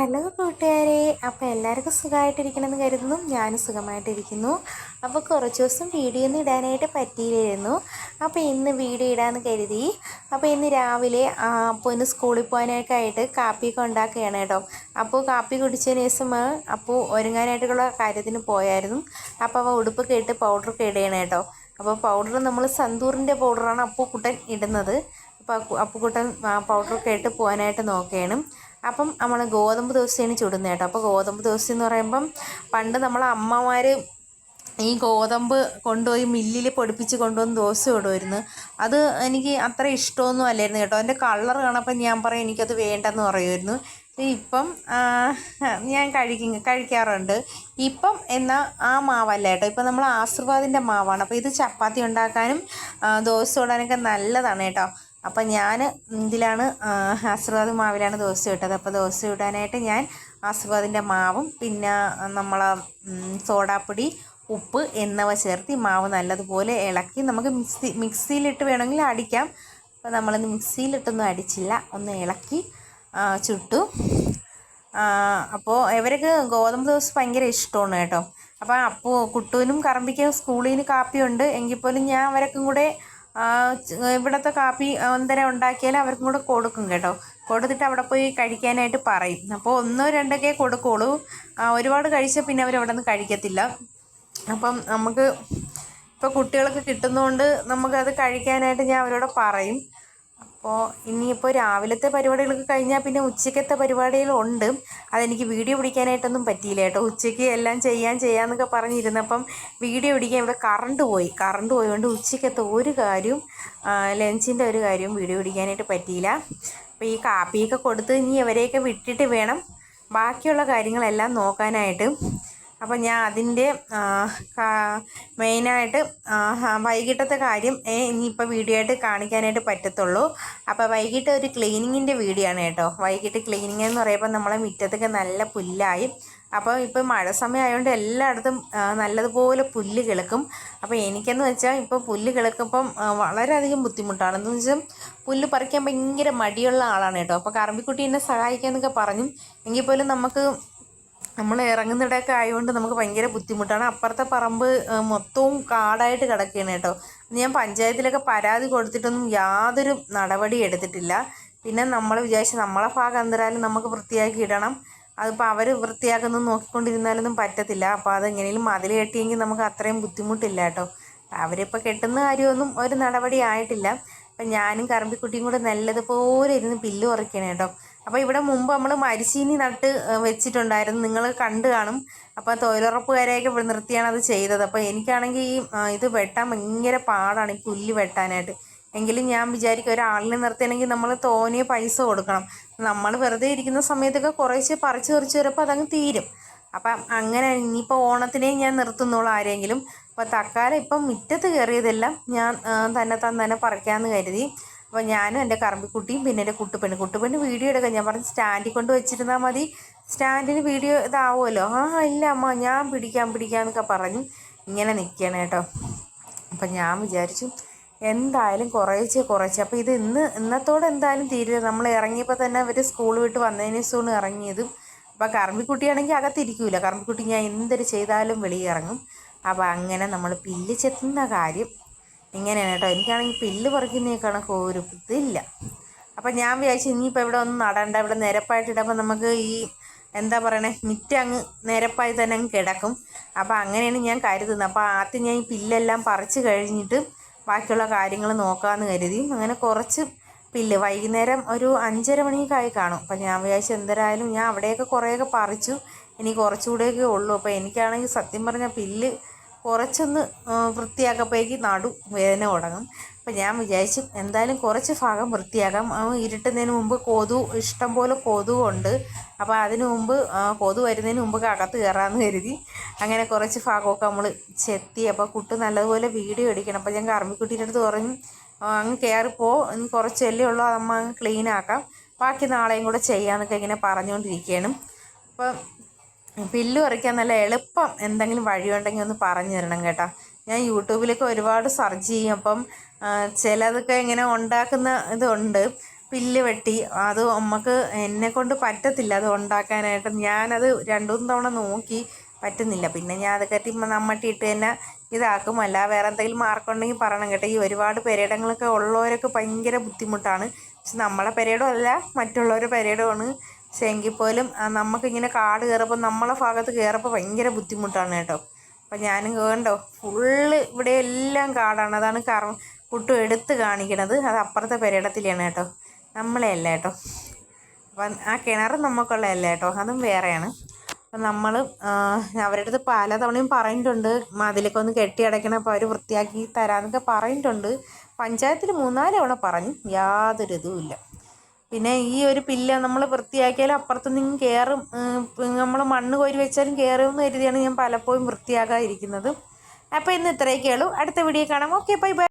Hello കൂട്ടുകാരെ. അപ്പോൾ എല്ലാവർക്കും സുഖമായിട്ടിരിക്കണമെന്ന് കരുതുന്നു. ഞാനും സുഖമായിട്ടിരിക്കുന്നു. അപ്പോൾ കുറച്ച് ദിവസം വീഡിയോ ഒന്നും ഇടാനായിട്ട് പറ്റിയില്ലായിരുന്നു. അപ്പോൾ ഇന്ന് വീഡിയോ ഇടാമെന്ന് കരുതി. അപ്പോൾ ഇന്ന് രാവിലെ അപ്പോൾ ഇന്ന് സ്കൂളിൽ പോകാനൊക്കെ ആയിട്ട് കാപ്പിയൊക്കെ ഉണ്ടാക്കുകയാണ് കേട്ടോ. അപ്പോൾ കാപ്പി കുടിച്ചതിന് ശേഷം അപ്പോൾ ഒരുങ്ങാനായിട്ടുള്ള കാര്യത്തിന് പോയായിരുന്നു. അപ്പോൾ അവ ഉടുപ്പൊക്കെ ഇട്ട് പൗഡറൊക്കെ ഇടുകയാണ് കേട്ടോ. അപ്പോൾ പൗഡർ നമ്മൾ സന്തൂറിന്റെ പൗഡറാണ് അപ്പൂക്കുട്ടൻ ഇടുന്നത്. അപ്പോൾ അപ്പൂക്കുട്ടൻ പൗഡറൊക്കെ ഇട്ട് പോകാനായിട്ട് നോക്കുകയാണ്. അപ്പം നമ്മൾ ഗോതമ്പ് ദോശയാണ് ചുടുന്നത് കേട്ടോ. അപ്പോൾ ഗോതമ്പ് ദോശ എന്ന് പറയുമ്പം പണ്ട് നമ്മളെ അമ്മമാർ ഈ ഗോതമ്പ് കൊണ്ടുപോയി മില്ലിൽ പൊടിപ്പിച്ച് കൊണ്ടുവന്ന് ദോശ ഇടുമായിരുന്നു അത് എനിക്ക് അത്ര ഇഷ്ടമൊന്നും അല്ലായിരുന്നു കേട്ടോ. അതിന്റെ കളർ കാണപ്പോൾ ഞാൻ പറയും എനിക്കത് വേണ്ടെന്ന് പറയുമായിരുന്നു ഇപ്പം ഞാൻ കഴിക്കും കഴിക്കാറുണ്ട്. ഇപ്പം എന്നാൽ ആ മാവല്ല കേട്ടോ. ഇപ്പം നമ്മൾ ആശീർവാദിന്റെ മാവാണ്. അപ്പോൾ ഇത് ചപ്പാത്തി ഉണ്ടാക്കാനും ദോശ ഇടാനൊക്കെ നല്ലതാണ് കേട്ടോ. അപ്പം ഞാൻ ഇതിലാണ് ആശീർവാദ് മാവിലാണ് ദോശ ഇട്ടത്. അപ്പോൾ ദോശ ഇടാനായിട്ട് ഞാൻ ആശീർവാദിന്റെ മാവും പിന്നെ നമ്മൾ സോഡാപ്പൊടി ഉപ്പ് എന്നിവ ചേർത്ത് മാവ് നല്ലതുപോലെ ഇളക്കി നമുക്ക് മിക്സി മിക്സിയിലിട്ട് വേണമെങ്കിൽ അടിക്കാം. അപ്പോൾ നമ്മളിന്ന് മിക്സിയിലിട്ടൊന്നും അടിച്ചില്ല. ഒന്ന് ഇളക്കി ചുട്ടു. അപ്പോൾ ഇവർക്ക് ഗോതമ്പ് ദോശ ഭയങ്കര ഇഷ്ടമാണ് കേട്ടോ. അപ്പോൾ അപ്പോൾ കുട്ടൂനും കറമ്പിക്കും സ്കൂളിൽ നിന്ന് കാപ്പിയുണ്ട്. എങ്കിൽ പോലും ഞാൻ അവരൊക്കെ കൂടെ ഇവിടുത്തെ കാപ്പി ഒന്നര ഉണ്ടാക്കിയാൽ അവർക്കും കൂടെ കൊടുക്കും കേട്ടോ. കൊടുത്തിട്ട് അവിടെ പോയി കഴിക്കാനായിട്ട് പറയും. അപ്പോൾ ഒന്നോ രണ്ടൊക്കെ കൊടുക്കുള്ളൂ. ഒരുപാട് കഴിച്ചാൽ പിന്നെ അവർ നിന്ന് കഴിക്കത്തില്ല. അപ്പം നമുക്ക് ഇപ്പോൾ കുട്ടികൾക്ക് കിട്ടുന്നതുകൊണ്ട് നമുക്കത് കഴിക്കാനായിട്ട് ഞാൻ അവരോട് പറയും. അപ്പോൾ ഇനിയിപ്പോൾ രാവിലത്തെ പരിപാടികളൊക്കെ കഴിഞ്ഞാൽ പിന്നെ ഉച്ചക്കത്തെ പരിപാടികളുണ്ട്. അതെനിക്ക് വീഡിയോ പിടിക്കാനായിട്ടൊന്നും പറ്റിയില്ല കേട്ടോ. ഉച്ചയ്ക്ക് എല്ലാം ചെയ്യാൻ ചെയ്യാമെന്നൊക്കെ പറഞ്ഞിരുന്നപ്പം വീഡിയോ പിടിക്കാൻ ഇവിടെ കറണ്ട് പോയി. കറണ്ട് പോയതുകൊണ്ട് ഉച്ചക്കത്തെ ഒരു കാര്യവും ലഞ്ചിന്റെ ഒരു കാര്യവും വീഡിയോ പിടിക്കാനായിട്ട് പറ്റിയില്ല. അപ്പോൾ ഈ കാപ്പിയൊക്കെ കൊടുത്ത് ഇനി അവരെയൊക്കെ വിട്ടിട്ട് വേണം ബാക്കിയുള്ള കാര്യങ്ങളെല്ലാം നോക്കാനായിട്ട്. അപ്പോൾ ഞാൻ അതിന്റെ മെയിനായിട്ട് വൈകിട്ടത്തെ കാര്യം ഇനിയിപ്പോൾ വീഡിയോ ആയിട്ട് കാണിക്കാനായിട്ട് പറ്റത്തുള്ളൂ. അപ്പോൾ വൈകിട്ട് ഒരു ക്ലീനിങ്ങിന്റെ വീഡിയോ ആണ് കേട്ടോ. വൈകിട്ട് ക്ലീനിങ് എന്ന് പറയുമ്പോൾ നമ്മളെ മുറ്റത്തൊക്കെ നല്ല പുല്ലായി. അപ്പോൾ ഇപ്പോൾ മഴ സമയമായതുകൊണ്ട് എല്ലായിടത്തും നല്ലതുപോലെ പുല്ല് കിളക്കും. അപ്പോൾ എനിക്കെന്ന് വെച്ചാൽ ഇപ്പോൾ പുല്ല് കിളക്കുമ്പം വളരെയധികം ബുദ്ധിമുട്ടാണ് എന്ന് വെച്ചാൽ പുല്ല് പറിക്കാൻ ഭയങ്കര മടിയുള്ള ആളാണ് കേട്ടോ. അപ്പോൾ കറമ്പിക്കുട്ടി എന്നെ സഹായിക്കാമെന്നൊക്കെ പറഞ്ഞു. എങ്കിൽ പോലും നമുക്ക് നമ്മൾ ഇറങ്ങുന്നിടയൊക്കെ ആയതുകൊണ്ട് നമുക്ക് ഭയങ്കര ബുദ്ധിമുട്ടാണ്. അപ്പുറത്തെ പറമ്പ് മൊത്തവും കാടായിട്ട് കിടക്കുകയാണ് കേട്ടോ. ഞാൻ പഞ്ചായത്തിലൊക്കെ പരാതി കൊടുത്തിട്ടൊന്നും യാതൊരു നടപടി എടുത്തിട്ടില്ല. പിന്നെ നമ്മൾ വിചാരിച്ച് നമ്മളെ ഭാഗം എന്തായാലും നമുക്ക് വൃത്തിയാക്കി ഇടണം. അതിപ്പോൾ അവർ വൃത്തിയാക്കുന്നു നോക്കിക്കൊണ്ടിരുന്നാലൊന്നും പറ്റത്തില്ല. അപ്പോൾ അതെങ്ങനെയും മതിൽ കെട്ടിയെങ്കിൽ നമുക്ക് അത്രയും ബുദ്ധിമുട്ടില്ല കേട്ടോ. അവരിപ്പോൾ കെട്ടുന്ന കാര്യമൊന്നും ഒരു നടപടി ആയിട്ടില്ല. അപ്പം ഞാനും കറമ്പിക്കുട്ടിയും കൂടെ നല്ലതുപോലെ ഇരുന്ന് പില്ല് ഉറയ്ക്കണം കേട്ടോ. അപ്പോൾ ഇവിടെ മുമ്പ് നമ്മൾ മരിശീനി നട്ട് വെച്ചിട്ടുണ്ടായിരുന്നു. നിങ്ങൾ കണ്ടു കാണും. അപ്പോൾ തൊഴിലുറപ്പുകാരെയൊക്കെ നിർത്തിയാണ് അത് ചെയ്തത്. അപ്പോൾ എനിക്കാണെങ്കിൽ ഈ ഇത് വെട്ടാൻ ഭയങ്കര പാടാണ് ഈ പുല്ല് വെട്ടാനായിട്ട്. എങ്കിലും ഞാൻ വിചാരിക്കും ഒരാളിനെ നിർത്തിയാണെങ്കിൽ നമ്മൾ തോനെ പൈസ കൊടുക്കണം. നമ്മൾ വെറുതെ ഇരിക്കുന്ന സമയത്തൊക്കെ കുറേശ്ശെ പറിച്ച് പറിച്ച് വരുമ്പോൾ അതങ്ങ് തീരും. അപ്പം അങ്ങനെ ഇനിയിപ്പോൾ ഓണത്തിനെ ഞാൻ നിർത്തുന്നുള്ളൂ ആരെങ്കിലും. അപ്പോൾ തക്കാലം ഇപ്പം മുറ്റത്ത് കയറിയതെല്ലാം ഞാൻ തന്നെ തന്നെ പറിക്കാമെന്ന് കരുതി. അപ്പോൾ ഞാനും എന്റെ കറമ്പിക്കുട്ടിയും പിന്നെ എന്റെ കുട്ടുപെണ്ണ്. കുട്ടുപെണ്ണ് വീഡിയോ എടുക്കാം ഞാൻ പറഞ്ഞു സ്റ്റാൻഡിൽ കൊണ്ട് വെച്ചിരുന്നാൽ മതി. സ്റ്റാൻഡിന് വീഡിയോ ഇതാവുമല്ലോ. ആ ഇല്ല അമ്മ ഞാൻ പിടിക്കാം പിടിക്കാമെന്നൊക്കെ പറഞ്ഞു ഇങ്ങനെ നിൽക്കണം കേട്ടോ. അപ്പം ഞാൻ വിചാരിച്ചു എന്തായാലും കുറേശ്ശെ കുറച്ച്. അപ്പോൾ ഇത് ഇന്ന് ഇന്നത്തോടെ എന്തായാലും തീരുക നമ്മൾ ഇറങ്ങിയപ്പോൾ തന്നെ അവർ സ്കൂൾ വിട്ട് വന്നതിന് ശേഷമാണ് ഇറങ്ങിയതും. അപ്പോൾ കറമ്പിക്കുട്ടിയാണെങ്കിൽ അകത്തിരിക്കില്ല കറമ്പിക്കുട്ടി ഞാൻ എന്തൊരു ചെയ്താലും വെളിയിൽ ഇറങ്ങും. അപ്പോൾ അങ്ങനെ നമ്മൾ പില്ല് ചെത്തുന്ന കാര്യം ഇങ്ങനെയാണ് കേട്ടോ. എനിക്കാണെങ്കിൽ പില്ല് പറിക്കുന്നേക്കാണ് ഒരു ഇതില്ല. അപ്പം ഞാൻ വിചാരിച്ചു ഇനിയിപ്പോൾ ഇവിടെ ഒന്നും നടണ്ട. ഇവിടെ നിരപ്പായിട്ടിടുമ്പോൾ നമുക്ക് ഈ എന്താ പറയണേ? മിറ്റ അങ്ങ് നിരപ്പായി തന്നെ അങ്ങ് കിടക്കും. അപ്പോൾ അങ്ങനെയാണ് ഞാൻ കരുതുന്നത്. അപ്പോൾ ആദ്യം ഞാൻ ഈ പില്ലെല്ലാം പറിച്ച് കഴിഞ്ഞിട്ട് ബാക്കിയുള്ള കാര്യങ്ങൾ നോക്കാമെന്ന് കരുതി. അങ്ങനെ കുറച്ച് പില്ല് വൈകുന്നേരം ഒരു അഞ്ചര മണിക്കായി കാണും. അപ്പം ഞാൻ വിചാരിച്ചു എന്തരായാലും ഞാൻ അവിടെയൊക്കെ കുറേയൊക്കെ പറിച്ചു. ഇനി കുറച്ചുകൂടെയൊക്കെ ഉള്ളൂ. അപ്പോൾ എനിക്കാണെങ്കിൽ സത്യം പറഞ്ഞാൽ പില്ല് കുറച്ചൊന്ന് വൃത്തിയാക്കപ്പോഴേക്ക് നടു വേദന തുടങ്ങും. അപ്പം ഞാൻ വിചാരിച്ചു എന്തായാലും കുറച്ച് ഭാഗം വൃത്തിയാക്കാം. ഇരുട്ടുന്നതിന് മുമ്പ് കൊതു ഇഷ്ടം പോലെ കൊതുവുണ്ട്. അപ്പോൾ അതിന് മുമ്പ് കൊതു വരുന്നതിന് മുമ്പ് അകത്ത് കയറാമെന്ന് കരുതി. അങ്ങനെ കുറച്ച് ഭാഗമൊക്കെ നമ്മൾ ചെത്തി അപ്പോൾ കുട്ടി നല്ലതുപോലെ വീഡിയോ എടുക്കണം. അപ്പോൾ ഞാൻ കറമ്പിക്കുട്ടീന്റെ അടുത്ത് പറഞ്ഞു അങ്ങ് കയറിപ്പോ കുറച്ച് എല്ലേ ഉള്ളൂ. അതമ്മ അങ്ങ് ക്ലീൻ ആക്കാം. ബാക്കി നാളെയും കൂടെ ചെയ്യാമെന്നൊക്കെ ഇങ്ങനെ പറഞ്ഞുകൊണ്ടിരിക്കുകയാണ് അപ്പം പില്ല് പറിക്കാൻ നല്ല എളുപ്പം എന്തെങ്കിലും വഴിയുണ്ടെങ്കിൽ ഒന്ന് പറഞ്ഞു തരണം കേട്ടോ. ഞാൻ യൂട്യൂബിലൊക്കെ ഒരുപാട് സെർച്ച് ചെയ്യും. അപ്പം ചിലതൊക്കെ ഇങ്ങനെ ഉണ്ടാക്കുന്ന ഇതുണ്ട്. പില്ല് വെട്ടി. അത് നമുക്ക് എന്നെ കൊണ്ട് പറ്റത്തില്ല. അത് ഉണ്ടാക്കാനായിട്ട്. ഞാനത് രണ്ടു മൂന്ന് തവണ നോക്കി. പറ്റുന്നില്ല. പിന്നെ ഞാൻ അത് കയറ്റി നമ്മട്ടിട്ട് തന്നെ ഇതാക്കും. അല്ല വേറെ എന്തെങ്കിലും മാർക്കുണ്ടെങ്കിൽ പറയണം കേട്ടോ. ഈ ഒരുപാട് പെരയിടങ്ങളൊക്കെ ഉള്ളവരൊക്കെ ഭയങ്കര ബുദ്ധിമുട്ടാണ്. പക്ഷെ നമ്മളെ പെരയിടം അല്ല മറ്റുള്ളവരുടെ ആണ് പക്ഷെ എങ്കിൽ പോലും നമുക്കിങ്ങനെ കാട് കയറുമ്പോൾ നമ്മളെ ഭാഗത്ത് കയറുമ്പോൾ ഭയങ്കര ബുദ്ധിമുട്ടാണ് കേട്ടോ. അപ്പം ഞാനും കേണ്ടോ ഫുള്ള് ഇവിടെ എല്ലാം കാടാണ്. അതാണ് കറ കുട്ടു എടുത്ത് കാണിക്കണത്. അത് അപ്പുറത്തെ പെരയിടത്തിലാണ് കേട്ടോ. നമ്മളെ അല്ല കേട്ടോ. അപ്പം ആ കിണർ നമുക്കുള്ളതല്ല കേട്ടോ. അതും വേറെയാണ്. നമ്മൾ അവരുടെ അടുത്ത് പല തവണയും പറഞ്ഞിട്ടുണ്ട് മതിലൊക്കെ ഒന്ന് കെട്ടി അടയ്ക്കണം അപ്പോൾ അവർ വൃത്തിയാക്കി തരാമെന്നൊക്കെ പറഞ്ഞിട്ടുണ്ട് പഞ്ചായത്തിൽ മൂന്നാൽ തവണ പറഞ്ഞു യാതൊരു ഇതുമില്ല പിന്നെ ഈ ഒരു പില്ല നമ്മൾ വൃത്തിയാക്കിയാലും അപ്പുറത്തുനിന്ന് കയറും നമ്മൾ മണ്ണ് കോരി വെച്ചാലും കയറും എന്ന് കരുതിയാണ് ഞാൻ പലപ്പോഴും വൃത്തിയാകാതിരിക്കുന്നത്. അപ്പോൾ ഇന്ന് ഇത്രയൊക്കെയുള്ളൂ. അടുത്ത വീഡിയോ കാണാം. Okay bye bye.